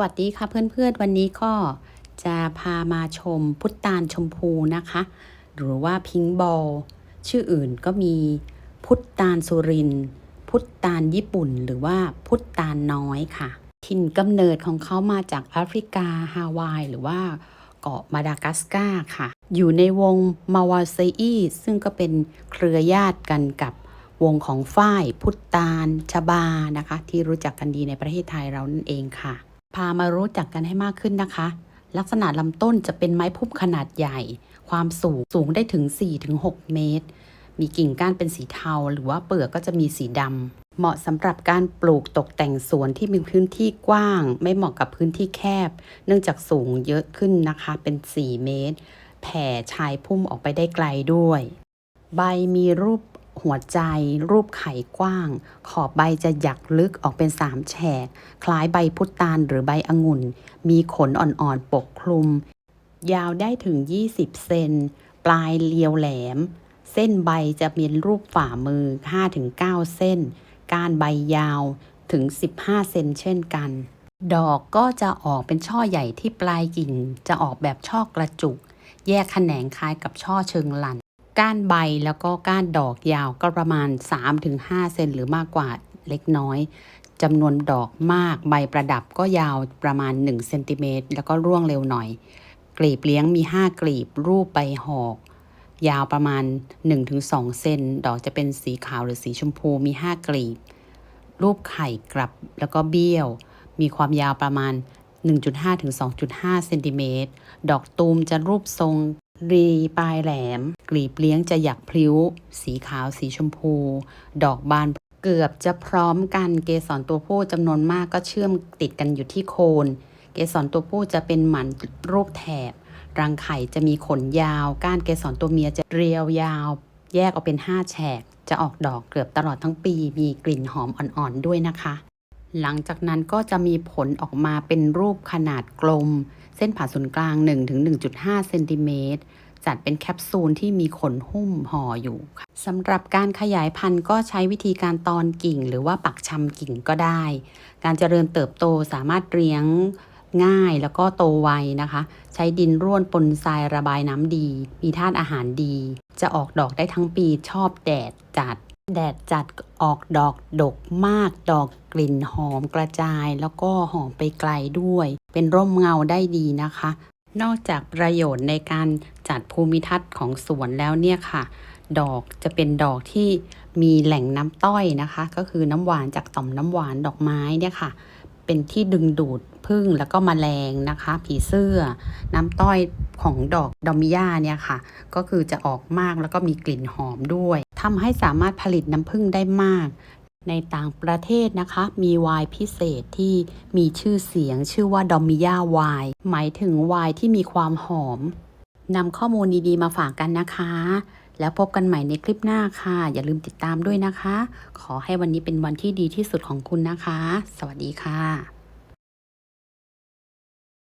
วัสดีค่ะเพื่อนๆ วันนี้ก็จะพามาชมพุทตาลชมพูนะคะ หรือว่าพิงบอล ชื่ออื่นก็มีพุทตาลสุริน พุทตาลญี่ปุ่น หรือว่าพุทตาลน้อยค่ะ ถิ่นกำเนิดของเขามาจากแอฟริกาฮาวาย หรือว่าเกาะมาดากัสการ์ค่ะ อยู่ในวงมาวาเซอีซึ่งก็เป็นเครือญาติกันกับวงของฝ้าย พุทตาลชบานะคะ ที่รู้จักกันดีในประเทศไทยเรานั่นเองค่ะ พามารู้จักกันให้มากขึ้นนะคะ ลักษณะลำต้นจะเป็นไม้พุ่มขนาดใหญ่ ความสูงสูงได้ถึง 4-6 เมตร มีกิ่งก้านเป็นสีเทา หรือว่าเปลือกก็จะมีสีดำเหมาะสำหรับการปลูกตกแต่งสวนที่มีพื้นที่กว้าง ไม่เหมาะกับพื้นที่แคบ เนื่องจากสูงเยอะขึ้นนะคะเป็น 4 เมตร แผ่ชายพุ่มออกไปได้ไกลด้วย ใบมีรูป หัวใจรูปไข่กว้าง ขอบใบจะหยักลึกออกเป็นสามแฉก คล้ายใบพุตานหรือใบองุ่น มีขนอ่อนๆปกคลุม ยาวได้ถึง 20 เซน ปลายเรียวแหลม เส้นใบจะมีรูปฝ่ามือ 5-9 เส้น ก้านใบยาวถึง 15 เซนเช่นกัน ดอกก็จะออกเป็นช่อใหญ่ที่ปลายกิ่ง จะออกแบบช่อกระจุก แยกแขนงคล้ายกับช่อเชิงหลัน ก้านใบแล้วก็ก้านดอกยาวก็ประมาณ 3-5 เซนหรือมากกว่าเล็กน้อยจำนวนดอกมากใบประดับก็ยาวประมาณ1เซนติเมตรแล้วก็ร่วงเร็วหน่อย กลีบเลี้ยงมี 5 กลีบรูปใบหอก ยาวประมาณ 1-2 เซนดอกจะเป็นสีขาวหรือสีชมพูมี 5 กลีบ รูปไข่กลับแล้วก็เบี้ยว มีความยาวประมาณ1.5ถึง2.5เซนติเมตรดอกตูมจะรูปทรง รีปลายแหลม กลีบเลี้ยงจะหยักพลิ้ว สีขาวสีชมพู ดอกบานเกือบจะพร้อมกันเกสรตัวผู้จำนวนมากก็เชื่อมติดกันอยู่ที่โคน เกสรตัวผู้จะเป็นหมันรูปแถบ รังไข่จะมีขนยาว ก้านเกสรตัวเมียจะเรียวยาว แยกออกเป็น 5 แฉก จะออกดอกเกือบตลอดทั้งปี มีกลิ่นหอมอ่อนๆด้วยนะคะ หลังจากนั้นก็จะมีผลออกมาเป็นรูปขนาดกลม เส้นผ่าศูนย์กลาง 1-1.5เซนติเมตรจัดเป็นแคปซูลที่มีขนหุ้มห่ออยู่ค่ะสำหรับการขยายพันธุ์ก็ใช้วิธีการตอนกิ่ง หรือว่าปักชำกิ่งก็ได้ การเจริญเติบโตสามารถเลี้ยงง่ายแล้วก็โตไวนะคะ ใช้ดินร่วนปนทรายระบายน้ำดี มีธาตุอาหารดี จะออกดอกได้ทั้งปีชอบแดดจัด แดดจัดออกดอกดกมากดอกกลิ่นหอมกระจาย แล้วก็หอมไปไกลด้วย เป็นร่มเงาได้ดีนะคะ นอกจากประโยชน์ในการจัดภูมิทัศน์ของสวนแล้วเนี่ยค่ะ ดอกจะเป็นดอกที่มีแหล่งน้ำต้อยนะคะ ก็คือน้ำหวานจากต่อมน้ำหวานดอกไม้เนี่ยค่ะ เป็นที่ดึงดูดพึ่งแล้วก็มแมลงนะคะ ผีเสื้อ น้ำต้อยของดอกดอมิยาเนี่ยค่ะ ก็คือจะออกมากแล้วก็มีกลิ่นหอมด้วย ทำให้สามารถผลิตน้ำผึ้งได้มาก ในต่างประเทศนะคะ มีไวน์พิเศษที่มีชื่อเสียงชื่อว่าดอมิยาไวน์หมายถึงไวน์ที่มีความหอมนำข้อมูลดีๆมาฝากกันนะคะ แล้วพบกันใหม่ในคลิปหน้าค่ะ อย่าลืมติดตามด้วยนะคะ ขอให้วันนี้เป็นวันที่ดีที่สุดของคุณนะคะ สวัสดีค่ะ